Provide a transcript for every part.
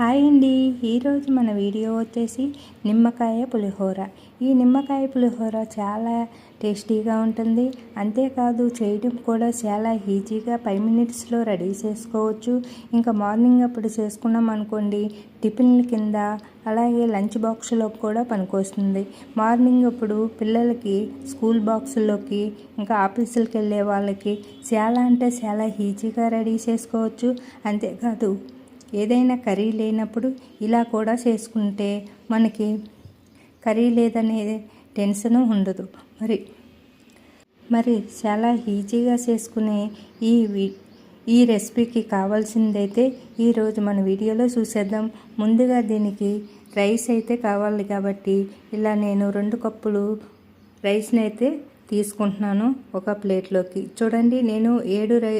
Hi అండి. ఈరోజు మన వీడియో వచ్చేసి నిమ్మకాయ పులిహోర. ఈ నిమ్మకాయ పులిహోర చాలా టేస్టీగా ఉంటుంది. అంతేకాదు చేయడం కూడా చాలా ఈజీగా ఫైవ్ మినిట్స్లో రెడీ చేసుకోవచ్చు. ఇంకా మార్నింగ్ అప్పుడు చేసుకున్నాం అనుకోండి టిఫిన్ల కింద అలాగే లంచ్ బాక్స్లో కూడా పనికొస్తుంది. మార్నింగ్ అప్పుడు పిల్లలకి స్కూల్ బాక్సుల్లోకి ఇంకా ఆఫీసులకు వెళ్ళే వాళ్ళకి చాలా అంటే చాలా ఈజీగా రెడీ చేసుకోవచ్చు. అంతేకాదు ఏదైనా కర్రీ లేనప్పుడు ఇలా కూడా చేసుకుంటే మనకి కర్రీ లేదనే టెన్షన్ ఉండదు. మరి మరి చాలా ఈజీగా చేసుకునే ఈ ఈ రెసిపీకి కావాల్సిందైతే ఈరోజు మన వీడియోలో చూసేద్దాం. ముందుగా దీనికి రైస్ అయితే కావాలి కాబట్టి ఇలా నేను రెండు కప్పులు రైస్ని అయితే తీసుకుంటున్నాను ఒక ప్లేట్లోకి. చూడండి నేను ఏడు రై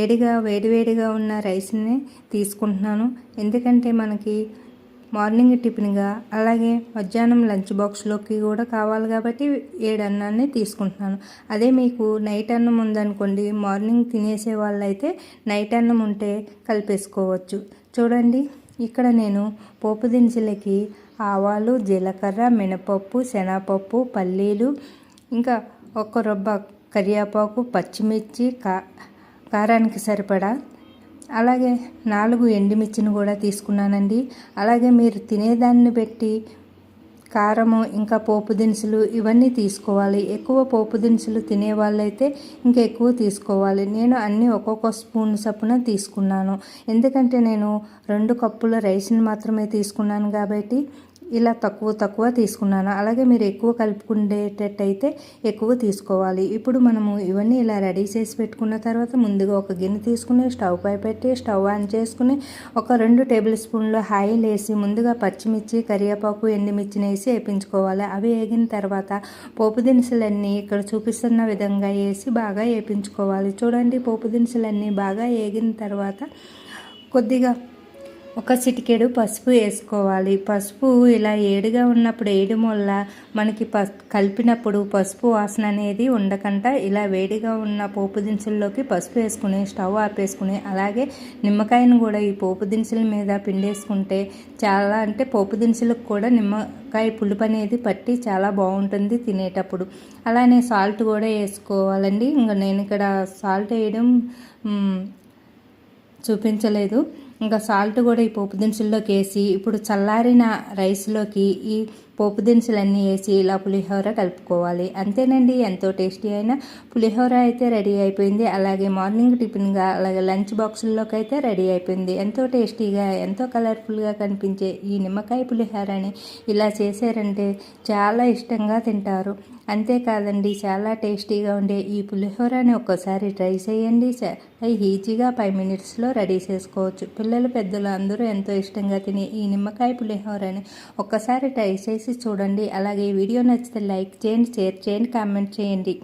ఏడిగా వేడివేడిగా ఉన్న రైస్ని తీసుకుంటున్నాను. ఎందుకంటే మనకి మార్నింగ్ టిఫిన్గా అలాగే మధ్యాహ్నం లంచ్ బాక్స్లోకి కూడా కావాలి కాబట్టి ఏడు అన్నాన్ని తీసుకుంటున్నాను. అదే మీకు నైట్ అన్నం ఉందనుకోండి మార్నింగ్ తినేసే వాళ్ళైతే నైట్ అన్నం ఉంటే కలిపేసుకోవచ్చు. చూడండి ఇక్కడ నేను పోపు దినుసులకి ఆవాలు జీలకర్ర మినపప్పు శనగపప్పు పల్లీలు ఇంకా ఒక రొబ్బ కరివేపాకు పచ్చిమిర్చి కా కారానికి సరిపడా. అలాగే నాలుగు ఎండుమిర్చిని కూడా తీసుకున్నానండి. అలాగే మీరు తినేదాన్ని పెట్టి కారము ఇంకా పోపు దినుసులు ఇవన్నీ తీసుకోవాలి. ఎక్కువ పోపు దినుసులు తినే వాళ్ళైతే ఇంకా ఎక్కువ తీసుకోవాలి. నేను అన్నీ ఒక్కొక్క స్పూన్ చప్పున తీసుకున్నాను. ఎందుకంటే నేను రెండు కప్పుల రైస్ని మాత్రమే తీసుకున్నాను కాబట్టి ఇలా తక్కువ తక్కువ తీసుకున్నాను? అలాగే మీరు ఎక్కువ కలుపుకునేటట్టయితే ఎక్కువ తీసుకోవాలి. ఇప్పుడు మనము ఇవన్నీ ఇలా రెడీ చేసి పెట్టుకున్న తర్వాత ముందుగా ఒక గిన్నె తీసుకుని స్టవ్ పై పెట్టి స్టవ్ ఆన్ చేసుకుని ఒక రెండు టేబుల్ స్పూన్లు ఆయిల్ వేసి ముందుగా పచ్చిమిర్చి కరివేపాకు ఎండుమిర్చిని వేసి వేపించుకోవాలి. అవి వేగిన తర్వాత పోపు దినుసులన్నీ ఇక్కడ చూపిస్తున్న విధంగా వేసి బాగా వేపించుకోవాలి. చూడండి పోపు దినుసులన్నీ బాగా వేగిన తర్వాత కొద్దిగా ఒక చిటికెడు పసుపు వేసుకోవాలి. పసుపు ఇలా ఏడుగా ఉన్నప్పుడు వేయడం వల్ల మనకి పస్ కలిపినప్పుడు పసుపు వాసన అనేది ఉండకుండా ఇలా వేడిగా ఉన్న పోపు దినుసుల్లోకి పసుపు వేసుకుని స్టవ్ ఆపేసుకుని అలాగే నిమ్మకాయను కూడా ఈ పోపు దినుసుల మీద పిండేసుకుంటే చాలా అంటే పోపు దినుసులకు కూడా నిమ్మకాయ పులుపు అనేది పట్టి చాలా బాగుంటుంది తినేటప్పుడు. అలానే సాల్ట్ కూడా వేసుకోవాలండి. ఇంకా నేను ఇక్కడ సాల్ట్ వేయడం చూపించలేదు. ఇంకా సాల్ట్ కూడా ఈ పోపు దినుసుల్లోకి వేసి ఇప్పుడు చల్లారిన రైస్లోకి ఈ పోపు దినుసులన్నీ వేసి ఇలా పులిహోర కలుపుకోవాలి. అంతేనండి ఎంతో టేస్టీ అయిన పులిహోర అయితే రెడీ అయిపోయింది. అలాగే మార్నింగ్ టిఫిన్గా అలాగే లంచ్ బాక్సుల్లోకి అయితే రెడీ అయిపోయింది. ఎంతో టేస్టీగా ఎంతో కలర్ఫుల్గా కనిపించే ఈ నిమ్మకాయ పులిహోరని ఇలా చేశారంటే చాలా ఇష్టంగా తింటారు. అంతేకాదండి చాలా టేస్టీగా ఉండే ఈ పులిహోరని ఒక్కసారి ట్రై చేయండి. ఈజీగా ఫైవ్ మినిట్స్లో రెడీ చేసుకోవచ్చు. పిల్లలు పెద్దలు అందరూ ఎంతో ఇష్టంగా తినే ఈ నిమ్మకాయ పులిహోరని ఒక్కసారి ట్రై చేసి చూడండి. అలాగే వీడియో నచ్చితే లైక్ చేయండి షేర్ చేయండి కామెంట్ చేయండి.